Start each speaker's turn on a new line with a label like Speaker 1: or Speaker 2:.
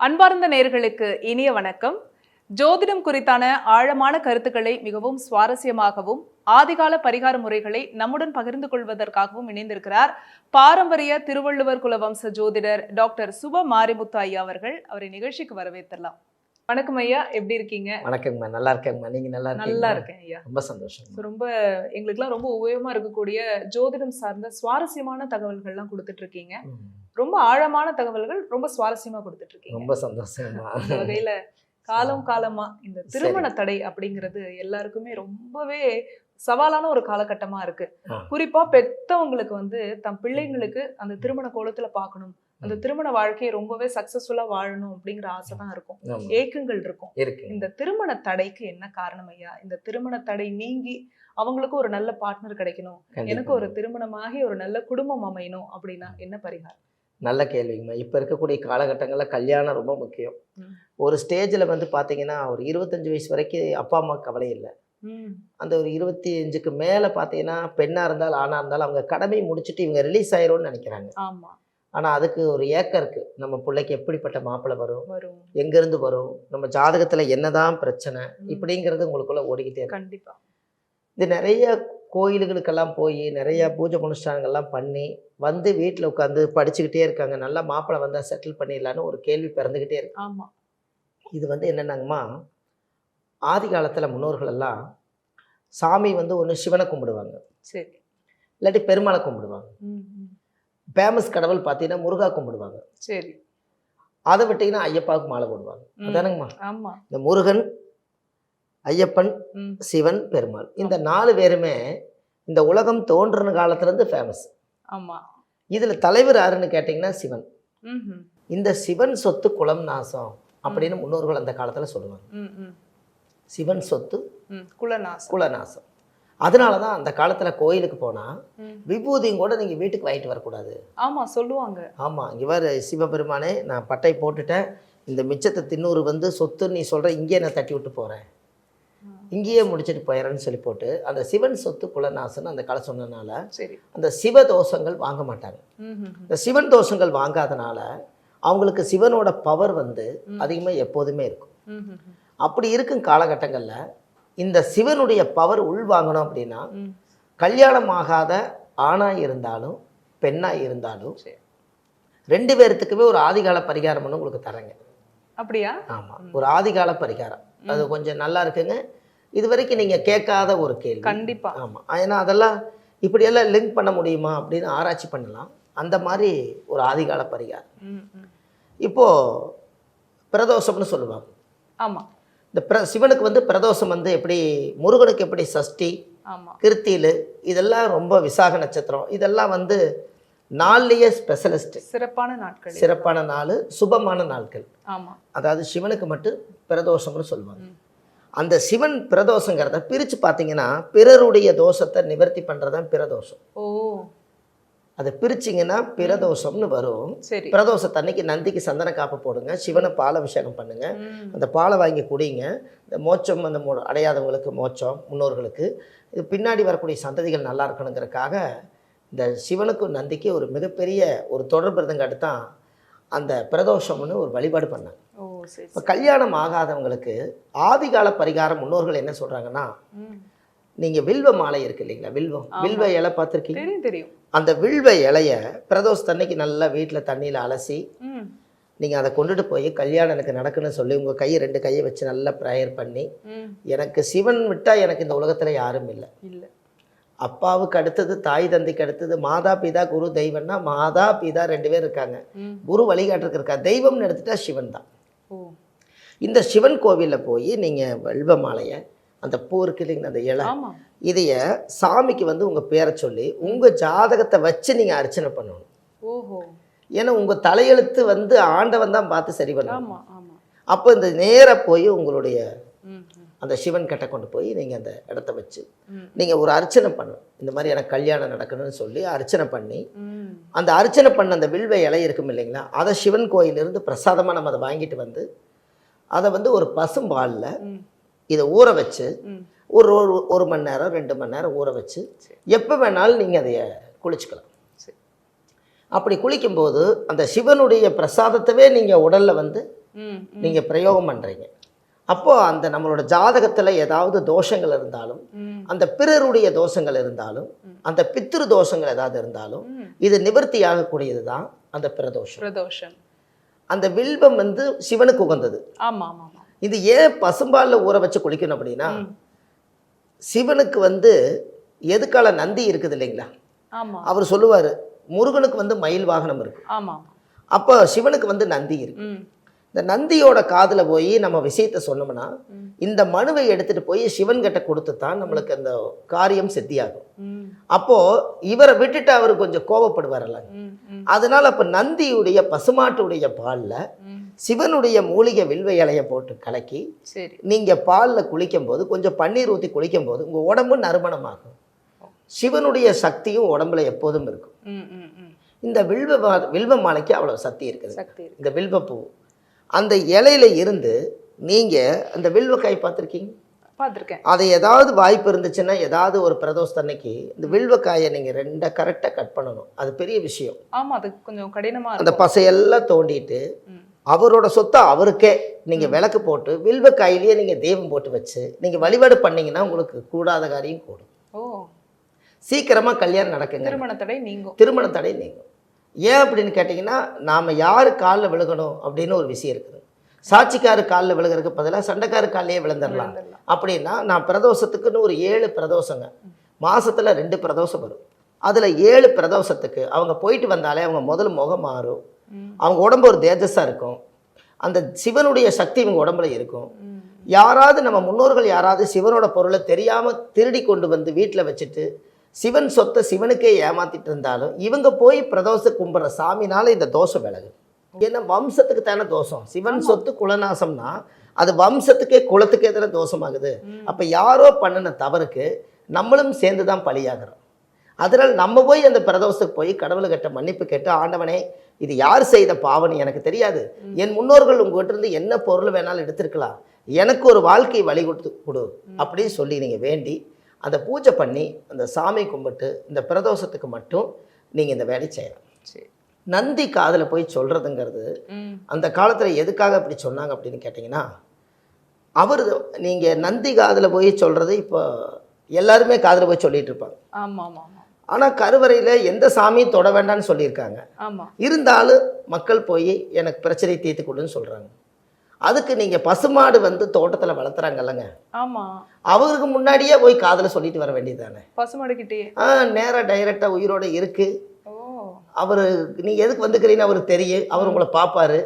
Speaker 1: அன்பார்ந்த நேர்களுக்கு இனிய வணக்கம். ஜோதிடம் குறித்தான ஆழமான கருத்துக்களை மிகவும் சுவாரஸ்யமாகவும் ஆதிகால பரிகார முறைகளை நம்முடன் பகிர்ந்து கொள்வதற்காகவும் இணைந்திருக்கிறார் பாரம்பரிய திருவள்ளுவர் குல வம்ச ஜோதிடர் டாக்டர் சுப மாரிமுத்து ஐயா அவர்கள். அவரை நிகழ்ச்சிக்கு வரவேற்றலாம் வணக்கம் ஐயா எப்படி இருக்கீங்க?
Speaker 2: வணக்கங்கம்மா நல்லா இருக்கேங்கம்மா நீங்க நல்லா
Speaker 1: நல்லா இருக்கேன் ஐயா.
Speaker 2: ரொம்ப சந்தோஷம்
Speaker 1: ரொம்ப எங்களுக்குலாம் ரொம்ப உபயோகமா இருக்கக்கூடிய ஜோதிடம் சார்ந்த சுவாரஸ்யமான தகவல்கள்லாம் கொடுத்துட்டு இருக்கீங்க. ரொம்ப ஆழமான தகவல்கள் ரொம்ப சுவாரஸ்யமா கொடுத்துட்டு இருக்கீங்க
Speaker 2: ரொம்ப சந்தோஷமா
Speaker 1: வகையில காலம் காலமா இந்த திருமண தடை அப்படிங்கிறது எல்லாருக்குமே ரொம்பவே சவாலான ஒரு காலகட்டமா இருக்கு. குறிப்பா பெத்தவங்களுக்கு வந்து தம் பிள்ளைங்களுக்கு அந்த திருமண கோலத்துல பார்க்கணும் அந்த திருமண வாழ்க்கையை ரொம்பவே சக்சஸ்ஃபுல்லா வாழணும் அப்படிங்கிற ஆசை தான் இருக்கும். ஏக்கங்கள் இருக்கும்.
Speaker 2: இருக்கு.
Speaker 1: இந்த திருமண தடைக்கு என்ன காரணம் ஐயா? இந்த திருமண தடை நீங்கி அவங்களுக்கு ஒரு நல்ல பார்ட்னர் கிடைக்கணும். எனக்கு ஒரு திருமணமாகி ஒரு நல்ல குடும்பம் அமையணும் அப்படின்னா என்ன பரிகாரம்?
Speaker 2: நல்ல கேள்விங்கம்மா. இப்போ இருக்கக்கூடிய காலகட்டங்களில் கல்யாணம் ரொம்ப முக்கியம். ஒரு ஸ்டேஜில் வந்து பார்த்தீங்கன்னா ஒரு இருபத்தஞ்சு வயசு வரைக்கும் அப்பா அம்மா கவலை இல்லை. அந்த ஒரு இருபத்தி அஞ்சுக்கு மேலே பார்த்தீங்கன்னா பெண்ணாக இருந்தாலும் ஆணாக இருந்தாலும் அவங்க கடமை முடிச்சுட்டு இவங்க ரிலீஸ் ஆயிரும்னு நினைக்கிறாங்க. ஆனால் அதுக்கு ஒரு ஏக்கம் இருக்குது நம்ம பிள்ளைக்கு எப்படிப்பட்ட மாப்பிள்ளை வரும்? எங்கேருந்து வரும்? நம்ம ஜாதகத்தில் என்னதான் பிரச்சனை. இப்படிங்கிறது உங்களுக்குள்ள ஓடிக்கிட்டே இருக்கு.
Speaker 1: கண்டிப்பா.
Speaker 2: இது நிறைய கோயிலுகளுக்கெல்லாம் போய் நிறைய பூஜை அனுஷ்டானங்கள்லாம் பண்ணி வந்து வீட்டில் உட்காந்து படிச்சுக்கிட்டே இருக்காங்க. நல்லா மாப்பிள்ளை வந்தால் செட்டில் பண்ணிடலான்னு ஒரு கேள்வி பிறந்துக்கிட்டே இருக்கு.
Speaker 1: ஆமா.
Speaker 2: இது வந்து என்னென்னாங்கம்மா ஆதி காலத்தில் முன்னோர்கள் எல்லாம் சாமி வந்து ஒன்று சிவனை கும்பிடுவாங்க.
Speaker 1: சரி.
Speaker 2: இல்லாட்டி பெருமாளை கும்பிடுவாங்க. ஃபேமஸ் கடவுள் பார்த்தீங்கன்னா முருகா கும்பிடுவாங்க.
Speaker 1: சரி.
Speaker 2: அதை விட்டிங்கன்னா ஐயப்பாவுக்கு மாலை போடுவாங்க. அதானங்கம்மா? இந்த முருகன் ஐயப்பன் சிவன் பெருமாள். இந்த நாலு பேருமே இந்த உலகம் தோன்றின காலத்துலேருந்து ஃபேமஸ்
Speaker 1: ஆமா.
Speaker 2: இதில் தலைவர் யாருன்னு கேட்டிங்கன்னா சிவன். இந்த சிவன் சொத்து குலம் நாசம் அப்படின்னு முன்னோர்கள் அந்த காலத்தில் சொல்லுவாங்க. சிவன் சொத்து.
Speaker 1: குலநாசம்
Speaker 2: குலநாசம் அதனால தான் அந்த காலத்தில் கோயிலுக்கு போனால். விபூதியும் கூட நீங்கள் வீட்டுக்கு வாங்கிட்டு வரக்கூடாது.
Speaker 1: ஆமா சொல்லுவாங்க.
Speaker 2: ஆமாம் இவர் சிவபெருமானே நான் பட்டை போட்டுட்டேன். இந்த மிச்சத்தை தின்னூறு வந்து சொத்துன்னு நீ சொல்கிற இங்கேயே நான் தட்டி விட்டு போகிறேன் இங்கேயே முடிச்சுட்டு போயிடறேன்னு சொல்லி போட்டு அந்த சிவன் சொத்து குலநாசன் அந்த காலம் சொன்னனால
Speaker 1: சரி.
Speaker 2: அந்த சிவ தோஷங்கள் வாங்க மாட்டாங்க. இந்த சிவன் தோஷங்கள் வாங்காதனால அவங்களுக்கு சிவனோட பவர் வந்து அதிகமாக எப்போதுமே இருக்கும். அப்படி இருக்கும் காலகட்டங்களில் இந்த சிவனுடைய பவர் உள்வாங்கணும் அப்படின்னா. கல்யாணம் ஆகாத ஆணாக இருந்தாலும் பெண்ணாக இருந்தாலும். ரெண்டு பேர்த்துக்குமே ஒரு ஆதிகால பரிகாரம் ஒன்று உங்களுக்கு தரேங்க
Speaker 1: அப்படியா?
Speaker 2: ஆமாம் ஒரு ஆதிகால பரிகாரம். அது கொஞ்சம் நல்லா இருக்குங்க. இது வரைக்கும் நீங்கள் கேட்காத ஒரு கேள்வி.
Speaker 1: கண்டிப்பா.
Speaker 2: ஆமாம் ஏன்னா அதெல்லாம் இப்படியெல்லாம் லிங்க் பண்ண முடியுமா அப்படின்னு ஆராய்ச்சி பண்ணலாம். அந்த மாதிரி ஒரு ஆதிகால பரிகாரம். இப்போது பிரதோஷம்னு சொல்லுவாங்க.
Speaker 1: ஆமா.
Speaker 2: இந்த பிர சிவனுக்கு வந்து பிரதோஷம் வந்து எப்படி முருகனுக்கு எப்படி சஷ்டி கிருத்தியில் இதெல்லாம் ரொம்ப விசாக நட்சத்திரம். இதெல்லாம் வந்து நாள்லேயே ஸ்பெஷலிஸ்ட்.
Speaker 1: சிறப்பான நாட்கள்.
Speaker 2: சிறப்பான நாள் சுபமான நாட்கள்.
Speaker 1: ஆமா.
Speaker 2: அதாவது சிவனுக்கு மட்டும் பிரதோஷம்னு சொல்லுவாங்க. அந்த சிவன் பிரதோஷங்கிறத பிரித்து பார்த்தீங்கன்னா பிறருடைய தோஷத்தை நிவர்த்தி பண்ணுறது தான் பிரதோஷம்.
Speaker 1: ஓ.
Speaker 2: அதை பிரிச்சிங்கன்னா பிரதோஷம்னு வரும்.
Speaker 1: சரி.
Speaker 2: பிரதோஷத்தன்னைக்கு நந்திக்கு சந்தன காப்பு போடுங்க சிவனை பால் அபிஷேகம் பண்ணுங்க அந்த பாலை வாங்கி குடிங்க. இந்த மோட்சம் அந்த மோ அடையாதவங்களுக்கு மோட்சம் முன்னோர்களுக்கு. இது பின்னாடி வரக்கூடிய சந்ததிகள் நல்லா இருக்கணுங்கிறதுக்காக இந்த சிவனுக்கும் நந்திக்கு ஒரு மிகப்பெரிய ஒரு தொடர்பு இருந்தங்காட்டு தான் அந்த பிரதோஷம்னு ஒரு வழிபாடு பண்ணாங்க. இப்போ கல்யாணம் ஆகாதவங்களுக்கு ஆதிகால பரிகாரம் முன்னோர்கள் என்ன சொல்கிறாங்கன்னா. நீங்கள் வில்வ மாலை இருக்கு இல்லைங்களா வில்வம். வில்வ இலை பார்த்துருக்கீங்க?
Speaker 1: தெரியும்
Speaker 2: அந்த வில்வ இலைய பிரதோஷத்தன்னைக்கு நல்லா வீட்டில் தண்ணியில் அலசி நீங்கள் அதை கொண்டுட்டு போய் கல்யாணம் எனக்கு நடக்குன்னு சொல்லி உங்கள் கையை ரெண்டு கையை வச்சு நல்லா ப்ரேயர் பண்ணி. எனக்கு சிவன் விட்டால் எனக்கு இந்த உலகத்தில் யாரும் இல்லை.
Speaker 1: இல்ல.
Speaker 2: அப்பாவுக்கு அடுத்தது தாய் தந்தைக்கு அடுத்தது மாதா பிதா குரு தெய்வம்னா மாதா பிதா ரெண்டு பேர் இருக்காங்க. குரு வழிகாட்டுறதுக்கு இருக்கா? தெய்வம்னு எடுத்துட்டா சிவன் தான். இந்த சிவன் கோவிலில் போய் நீங்கள் வெல்வ மாலையை அந்த பூ இருக்கு அந்த இலை இதைய சாமிக்கு வந்து உங்கள் பேரை சொல்லி உங்கள் ஜாதகத்தை வச்சு நீங்கள் அர்ச்சனை பண்ணணும்.
Speaker 1: ஓஹோ.
Speaker 2: ஏன்னா உங்கள் தலையெழுத்து வந்து ஆண்டவன் தான் பார்த்து சரி பண்ணணும். அப்போ இந்த நேராக போய் உங்களுடைய அந்த சிவன் கிட்ட கொண்டு போய் நீங்கள் அந்த இடத்த வச்சு நீங்கள் ஒரு அர்ச்சனை பண்ணணும் இந்த மாதிரி எனக்கு கல்யாணம் நடக்கணும்னு சொல்லி அர்ச்சனை பண்ணி. அந்த அர்ச்சனை பண்ண அந்த வில்வ இலை இருக்கும் இல்லைங்களா அதை சிவன் கோயிலிருந்து பிரசாதமாக நம்ம அதை வாங்கிட்டு வந்து அதை வந்து ஒரு பசும்பாலில் இதை ஊற வச்சு. ஒரு ஒரு ஒரு மணி நேரம் ரெண்டு மணி நேரம் ஊற வச்சு. எப்போ வேணாலும் நீங்கள் அதைய குளிச்சுக்கலாம்
Speaker 1: சரி.
Speaker 2: அப்படி குளிக்கும்போது அந்த சிவனுடைய பிரசாதத்தவே நீங்கள் உடலில் வந்து நீங்கள் பிரயோகம் பண்ணுறீங்க அப்போது அந்த நம்மளோட ஜாதகத்தில் ஏதாவது தோஷங்கள் இருந்தாலும் அந்த பிறருடைய தோஷங்கள் இருந்தாலும். அந்த பித்ரு தோஷங்கள் ஏதாவது இருந்தாலும். இது நிவர்த்தி ஆகக்கூடியது தான் அந்த பிரதோஷம்.
Speaker 1: பிரதோஷம்.
Speaker 2: அந்த வில்வம் வந்து சிவனுக்கு உகந்தது.
Speaker 1: ஆமா ஆமா ஆமா
Speaker 2: இது ஏன் பசும்பாலில் ஊற வச்சு குளிக்கணும் அப்படின்னா. சிவனுக்கு வந்து எதுக்கால நந்தி இருக்குது இல்லைங்களா? அவர் சொல்லுவார் முருகனுக்கு வந்து மயில் வாகனம் இருக்கு. அப்போ சிவனுக்கு வந்து நந்தி இருக்கு. இந்த நந்தியோட காதில் போய் நம்ம விஷயத்த சொன்னோம்னா இந்த மனுவை எடுத்துட்டு போய் சிவன் கிட்ட கொடுத்து தான் நம்மளுக்கு அந்த காரியம் சித்தியாகும்.
Speaker 1: ம்,
Speaker 2: அப்போ இவரை விட்டுட்டு அவர் கொஞ்சம்
Speaker 1: ம்,
Speaker 2: அதனால அப்போ நந்தியுடைய பசுமாட்டுடைய பாலில். சிவனுடைய மூலிகை வில்வ இலையை போட்டு கலக்கி நீங்கள் பாலில் குளிக்கும்போது கொஞ்சம் பன்னீர் ஊற்றி குளிக்கும்போது உங்கள் உடம்பு நறுமணமாகும். சிவனுடைய சக்தியும் உடம்புல எப்போதும் இருக்கும். இந்த வில்வ வில்வ மாலைக்கு அவ்வளோ சக்தி இருக்குது. இந்த வில்வப்பூ அந்த இலையில இருந்து நீங்கள் அந்த வில்வக்காய் பார்த்துருக்கீங்க?
Speaker 1: பார்த்திருக்கேன்.
Speaker 2: அதை ஏதாவது வாய்ப்பு இருந்துச்சுன்னா ஏதாவது ஒரு பிரதோஷத்தன்னைக்கு இந்த வில்வக்காயை நீங்கள் ரெண்டை கரெக்டாக கட் பண்ணணும். அது பெரிய விஷயம்.
Speaker 1: ஆமா அது கொஞ்சம் கடினமா
Speaker 2: அந்த பசையெல்லாம் தோண்டிட்டு அவரோட சொத்தை அவருக்கே நீங்கள் விளக்கு போட்டு வில்வக்காயிலேயே நீங்கள் தெய்வம் போட்டு வச்சு நீங்கள் வழிபாடு பண்ணீங்கன்னா உங்களுக்கு கூடாத காரியம் கூடும்.
Speaker 1: ஓ.
Speaker 2: சீக்கிரமாக கல்யாணம் நடக்குங்க.
Speaker 1: திருமண தடை நீங்கும்.
Speaker 2: திருமண தடை நீங்கும். ஏன் அப்படின்னு கேட்டிங்கன்னா நாம் யார் காலில் விழுகணும் அப்படின்னு ஒரு விஷயம் இருக்குது. சாட்சிக்காரு காலில் விழுகிறதுக்கு பதிலாக சண்டைக்காரு காலிலேயே விழுந்துடலாம். அப்படின்னா நான் பிரதோஷத்துக்குன்னு ஒரு ஏழு பிரதோஷங்க. மாசத்துல ரெண்டு பிரதோஷம் வரும். அதில் ஏழு பிரதோஷத்துக்கு அவங்க போயிட்டு வந்தாலே அவங்க முதல்ல முகம் மாறும். அவங்க உடம்பு ஒரு தேஜஸாக இருக்கும். அந்த சிவனுடைய சக்தி இவங்க உடம்புல இருக்கும். யாராவது நம்ம முன்னோர்கள் யாராவது சிவனோட பொருளை தெரியாமல் திருடி கொண்டு வந்து வீட்டில் வச்சுட்டு சிவன் சொத்தை சிவனுக்கே ஏமாத்திட்டு இருந்தாலும் இவங்க போய் பிரதோஷ கும்பிட்ற சாமினால இந்த தோஷம் விலகு. ஏன்னா வம்சத்துக்கு தானே தோஷம். சிவன் சொத்து குலநாசம்னா அது வம்சத்துக்கே குலத்துக்கே தானே தோஷமாகுது. அப்போ யாரோ பண்ணின தவறுக்கு நம்மளும் சேர்ந்து தான் பலியாகிறோம். அதனால் நம்ம போய் அந்த பிரதோஷத்துக்கு போய் கடவுள்கிட்ட மன்னிப்பு கேட்டு ஆண்டவனே இது யார் செய்த பாவம் எனக்கு தெரியாது. என் முன்னோர்கள் உங்ககிட்ட இருந்து என்ன பொருள் வேணாலும் எடுத்திருக்கலாம். எனக்கு ஒரு வாழ்க்கை வழி கொடுத்து கொடு. அப்படின்னு சொல்லி நீங்கள் வேண்டி அந்த பூஜை பண்ணி அந்த சாமி கும்பிட்டு இந்த பிரதோஷத்துக்கு மட்டும் நீங்கள் இந்த வேலையை செய்யலாம்.
Speaker 1: சரி.
Speaker 2: நந்தி காதில் போய் சொல்கிறதுங்கிறது அந்த காலத்தில் எதுக்காக அப்படி சொன்னாங்க அப்படின்னு கேட்டிங்கன்னா அவர் நீங்கள் நந்தி காதில் போய் சொல்கிறது இப்போ எல்லாருமே காதில் போய் சொல்லிட்டு இருப்பாங்க. ஆனால் கருவறையில் எந்த சாமியும் தொட வேண்டாம்னு சொல்லியிருக்காங்க. இருந்தாலும் மக்கள் போய் எனக்கு பிரச்சனை தீர்த்து கொடுன்னு சொல்கிறாங்க அதுக்கு நீங்கள் பசுமாடு வந்து தோட்டத்தில் வளர்த்துறாங்கல்லங்க
Speaker 1: ஆமா.
Speaker 2: அவருக்கு முன்னாடியே போய் காதில் சொல்லிட்டு வர வேண்டியதானே
Speaker 1: பசுமாடு கிட்டே
Speaker 2: ஆ நேராக டைரெக்டாக உயிரோட இருக்குது அவர் நீங்கள் எதுக்கு வந்துக்கிறீங்கன்னு அவருக்கு தெரியும். அவர் உங்களை பார்ப்பாரு